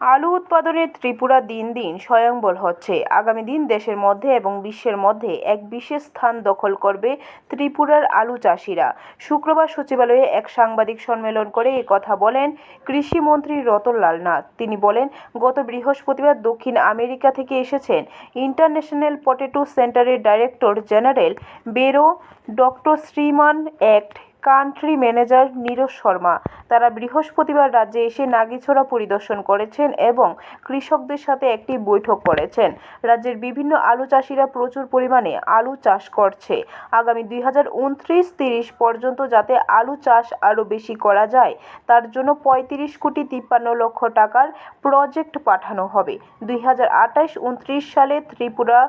আলু উৎপাদনে ত্রিপুরা দিন দিন স্বয়ংবর হচ্ছে। আগামী দিন দেশের মধ্যে এবং বিশ্বের মধ্যে এক বিশেষ স্থান দখল করবে ত্রিপুরার আলু চাষিরা। শুক্রবার সচিবালয়ে এক সাংবাদিক সম্মেলন করে কথা বলেন কৃষিমন্ত্রী রতনলাল নাথ। তিনি বলেন, গত বৃহস্পতিবার দক্ষিণ আমেরিকা থেকে এসেছেন ইন্টারন্যাশনাল পটেটো সেন্টারের ডাইরেক্টর জেনারেল বেরো ডক্টর শ্রীমান অ্যাক্ট কান্ট্রি ম্যানেজার নীরজ শর্মা তারা বৃহস্পতিবার রাজ্যে এসে নাগিছড়া পরিদর্শন করেছেন এবং কৃষকদের সাথে একটি বৈঠক করেছেন। রাজ্যের বিভিন্ন আলু চাষিরা প্রচুর পরিমাণে আলু চাষ করছে। আগামী দুই হাজার উনত্রিশ তিরিশ পর্যন্ত যাতে আলু চাষ আরও বেশি করা যায়, তার জন্য পঁয়ত্রিশ কোটি তিপ্পান্ন লক্ষ টাকার প্রজেক্ট পাঠানো হবে। দুই হাজার আঠাশ উনত্রিশ সালে ত্রিপুরা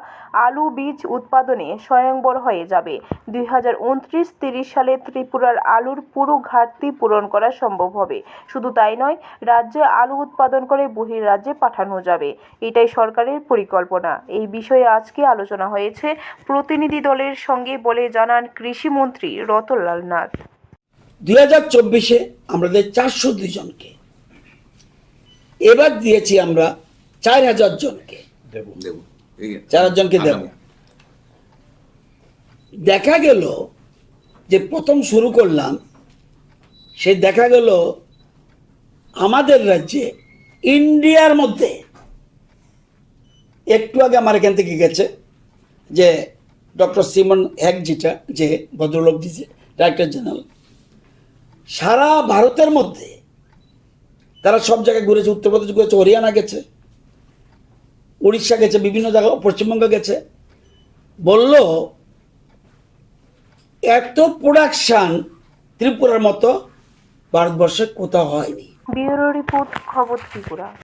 আলু বীজ উৎপাদনে স্বয়ংবর হয়ে যাবে। দুই হাজার উনত্রিশ তিরিশ সালে ত্রিপুরার আলুর পুরো ঘাটতি পূরণ করা সম্ভব হবে। শুধু তাই নয় রাজ্যে আলু উৎপাদন করে বহির রাজ্যে পাঠানো যাবে। এটাই সরকারের পরিকল্পনা। এই বিষয়ে আজকে আলোচনা হয়েছে প্রতিনিধি দলের সঙ্গে বলে জানান কৃষিমন্ত্রী রতনলাল নাথ। দুই হাজার চব্বিশে আমাদের চারশো দুইজনকে এবার দিয়েছি আমরা চার হাজার জনকে। চার জনকে দেব। দেখা গেল যে প্রথম শুরু করলাম, সে দেখা গেল আমাদের রাজ্যে ইন্ডিয়ার মধ্যে একটু আগে আমার এখান থেকে গেছে যে ডক্টর সিমন হ্যাক যেটা, যে ভদ্রলোক দিছে ডাইরেক্টর জেনারেল, সারা ভারতের মধ্যে তারা সব জায়গায় ঘুরেছে উত্তরপ্রদেশ ঘুরেছে, হরিয়ানা গেছে, উড়িষ্যা গেছে, বিভিন্ন জায়গা পশ্চিমবঙ্গ গেছে, বলল এত প্রোডাকশন ত্রিপুরার মতো ভারতবর্ষে কোথাও হয়নি। ব্যুরো রিপোর্ট খবর ত্রিপুরা।